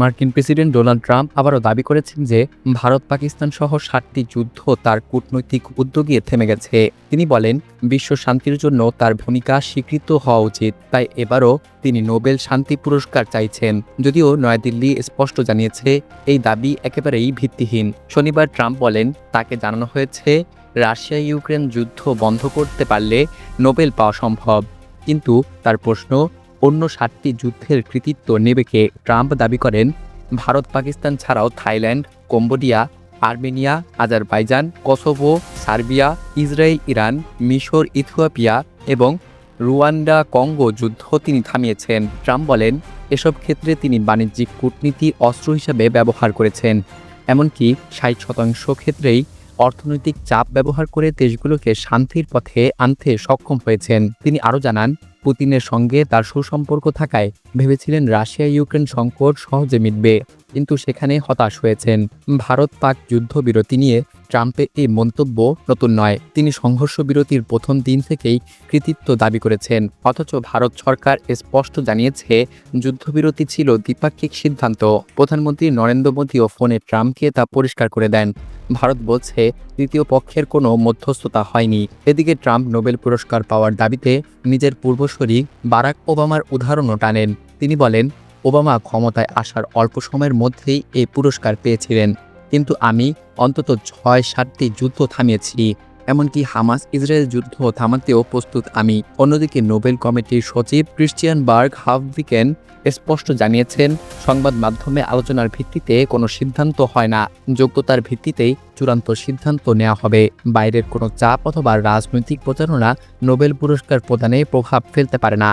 মার্কিন president Donald Trump আবারও দাবি করেছেন যে ভারত পাকিস্তান সহ সাতটি যুদ্ধ তার কূটনৈতিক উদ্যোগে থেমে গেছে। তিনি বলেন, বিশ্ব শান্তির জন্য তার ভূমিকা স্বীকৃত হওয়া উচিত। তাই এবারও তিনি নোবেল শান্তি পুরস্কার চাইছেন। যদিও নয়াদিল্লি স্পষ্ট জানিয়েছে, এই দাবি একেবারেই ভিত্তিহীন। শনিবার ট্রাম্প বলেন, তাকে জানানো হয়েছে রাশিয়া ইউক্রেন যুদ্ধ বন্ধ করতে পারলে নোবেল পাওয়া সম্ভব। কিন্তু তার প্রশ্ন অন্য সাতটি যুদ্ধের কৃতিত্ব নেবে কে ট্রাম্প দাবি করেন। ভারত, পাকিস্তান ছাড়াও Thailand, Cambodia, Armenia, Azerbaijan, Kosovo, Serbia, Israel, Iran, মিশর, ইথিওপিয়া এবং রুয়ান্ডা, কঙ্গো যুদ্ধ তিনি থামিয়েছেন। ট্রাম্প বলেন, এসব ক্ষেত্রে তিনি বাণিজ্যিক কূটনীতি অস্ত্র হিসাবে ব্যবহার করেছেন। এমনকি ষাট শতাংশ ক্ষেত্রেই অর্থনৈতিক চাপ ব্যবহার করে দেশগুলোকে শান্তির পথে আনতে সক্ষম হয়েছেন। তিনি আরও জানান পুতিনের সঙ্গে তার সুসম্পর্ক থাকায় ভেবেছিলেন রাশিয়া ইউক্রেন সংকট সহজে মিটবে, কিন্তু সেখানে হতাশ হয়েছেন। ভারত পাক যুদ্ধবিরতি নিয়ে ট্রাম্পের এই মন্তব্য নতুন নয়। তিনি সংঘর্ষ বিরতির প্রথম দিন থেকেই কৃতিত্ব দাবি করেছেন। অথচ ভারত সরকার স্পষ্ট জানিয়েছে, যুদ্ধবিরতি ছিল দ্বিপাক্ষিক সিদ্ধান্ত। প্রধানমন্ত্রী নরেন্দ্র মোদীও ফোনে ট্রাম্পকে তা পরিষ্কার করে দেন। ভারত বলছে তৃতীয় পক্ষের কোনো মধ্যস্থতা হয়নি। এদিকে ট্রাম্প নোবেল পুরস্কার পাওয়ার দাবিতে নিজের পূর্বসরী বারাক ওবামার উদাহরণও টানেন। তিনি বলেন, ওবামা ক্ষমতায় আসার অল্প সময়ের মধ্যেই এই পুরস্কার পেয়েছিলেন। কিন্তু আমি অন্তত ছয় সাতটি যুদ্ধ থামিয়েছি। এমনকি হামাস ইসরায়েল যুদ্ধ থামাতেও প্রস্তুত আমি। অন্যদিকে নোবেল কমিটির সচিব ক্রিশ্চিয়ান বার্গ হাফভিকেন স্পষ্ট জানিয়েছেন, সংবাদ মাধ্যমে আলোচনার ভিত্তিতে কোনো সিদ্ধান্ত হয় না। যোগ্যতার ভিত্তিতেই চূড়ান্ত সিদ্ধান্ত নেওয়া হবে। বাইরের কোনো চাপ অথবা রাজনৈতিক প্রচারণা নোবেল পুরস্কার প্রদানে প্রভাব ফেলতে পারে না।